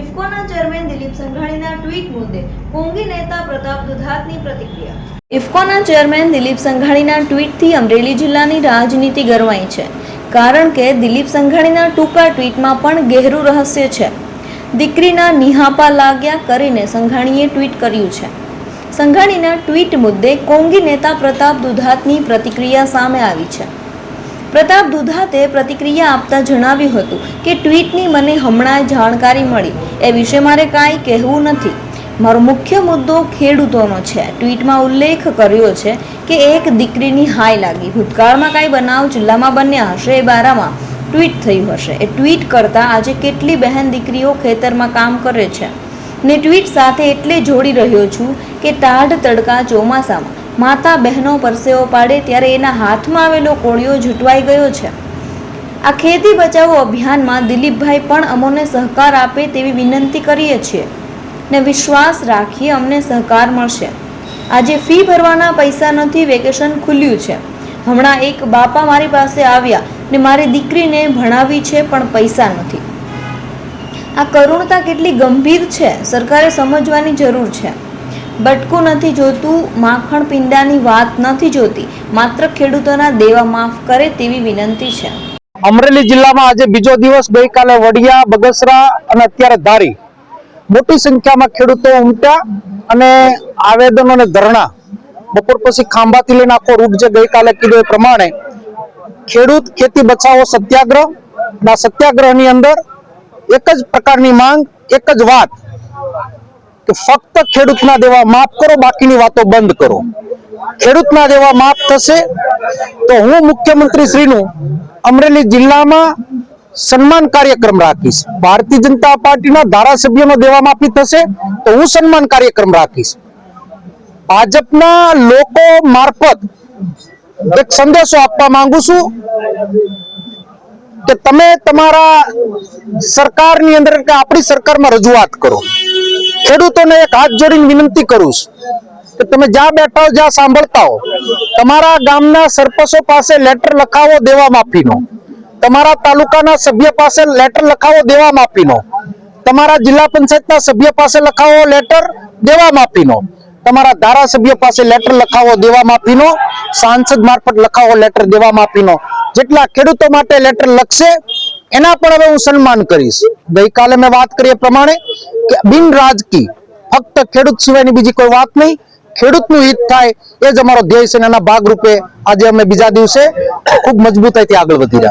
ઇફકોના chairman Dilip સંઘાણીના tweet મુદ્દે કોંગી નેતા પ્રતાપ દુધાતની પ્રતિક્રિયા. ઇફકોના ચેરમેન દિલીપ સંઘાણીના ટ્વીટથી અમરેલી જિલ્લાની રાજનીતિ ગરમાઈ છે, કારણ કે દિલીપ સંઘાણીના ટૂંકા ટ્વીટમાં પણ ગહેરું રહસ્ય છે. દીકરીના નિહાપા લાગ્યા કરીને સંઘાણીએ ટ્વીટ કર્યું છે. સંઘાણીના ટ્વીટ મુદ્દે કોંગી નેતા પ્રતાપ દુધાતની પ્રતિક્રિયા સામે આવી છે. પ્રતાપ દુધાતે પ્રતિક્રિયા આપતા જણાવ્યું હતું કે ટ્વીટની મને હમણાં જાણકારી મળી. એ વિશે મારે કાંઈ કહેવું નથી. મારો મુખ્ય મુદ્દો ખેડૂતોનો છે. ટ્વીટમાં ઉલ્લેખ કર્યો છે કે એક દીકરીની હાય લાગી. ભૂતકાળમાં કાંઈ બનાવ જિલ્લામાં બન્યા હશે એ બારામાં ટ્વીટ થયું હશે. એ ટ્વીટ કરતાં આજે કેટલી બહેન દીકરીઓ ખેતરમાં કામ કરે છે. ને ટ્વીટ સાથે એટલે જોડી રહ્યો છું કે ટાઢ તડકા ચોમાસામાં. માતા બહેનો પરસેવો પાડે ત્યારે એના હાથમાં આવેલો કોળિયો ઝૂંટવાઈ ગયો છે. આ ખેતી બચાવો અભિયાનમાં દિલીપભાઈ પણ અમોને સહકાર આપે તેવી વિનંતી કરીએ છીએ ને વિશ્વાસ રાખીએ અમને સહકાર મળશે. આજે ફી ભરવાના પૈસા નથી, વેકેશન ખુલ્યું છે. હમણાં એક બાપા મારી પાસે આવ્યા ને મારી દીકરીને ભણાવી છે પણ પૈસા નથી. આ કરુણતા કેટલી ગંભીર છે, સરકારે સમજવાની જરૂર છે. બટકું નથી જોતું, માખણ પિંડાની વાત નથી જોતી. માત્ર ખેડૂતોના દેવા માફ કરે તેવી વિનંતી છે. અમરેલી જિલ્લામાં આજે બીજો દિવસ ગઈકાલે વડિયા, બગસરા અને અત્યારે ધારી. મોટી સંખ્યામાં ખેડૂતો ઉમટ્યા અને આવેદનો અને ધરણા. બપોર પછી ખાંભાથી લઈને આખો રૂટ જે ગઈકાલે કીધું એ પ્રમાણે ખેડૂત ખેતી બચાવો સત્યાગ્રહ, ના સત્યાગ્રહની અંદર એક જ પ્રકારની માંગ, એક જ વાત કે ફક્ત ખેડૂતના દેવા માફ કરો, બાકીની વાતો બંધ કરો. ખેડૂતના દેવા માફ થશે તો હું મુખ્યમંત્રી શ્રીનું અમરેલી જિલ્લામાં સન્માન કાર્યક્રમ રાખીશ. ભારતીય જનતા પાર્ટીના ધારાસભ્યોનો દેવા માફી થશે તો હું સન્માન કાર્યક્રમ રાખીશ. ભાજપના લોકો મારફત એક સંદેશો આપવા માંગુ છું કે તમે તમારા સરકારની અંદર કે આપણી સરકારમાં રજૂઆત કરો. ખેડૂતોને એક હાથ જોડીને વિનંતી કરું છું કે તમે જ્યાં બેઠા હો, જ્યાં સાંભળતા હો, તમારા ગામના સરપંચો પાસે લેટર લખાવો, દેવા માફીનો. તમારા તાલુકાના સભ્ય પાસે લેટર લખાવો, દેવા માફીનો. તમારા જિલ્લા પંચાયતના સભ્ય પાસે લખાવો લેટર દેવા માફીનો. તમારા ધારાસભ્ય પાસે લેટર લખાવો, દેવા માફીનો. સાંસદ મારફત લખાવો લેટર દેવા માફીનો. જેટલા ખેડૂતો માટે લેટર લખશે, એના પણ હવે હું સન્માન કરીશ. ગઈકાલે મેં વાત કરી પ્રમાણે બિન રાજકી ફક્ત ખેડૂત સિવાયની બીજી કોઈ વાત નહીં, ખેડૂતનું હિત થાય એ જ અમારો ધ્યેય છે એના ભાગરૂપે આજે અમે બીજા દિવસે ખૂબ મજબૂતાઈથી આગળ વધી રહ્યા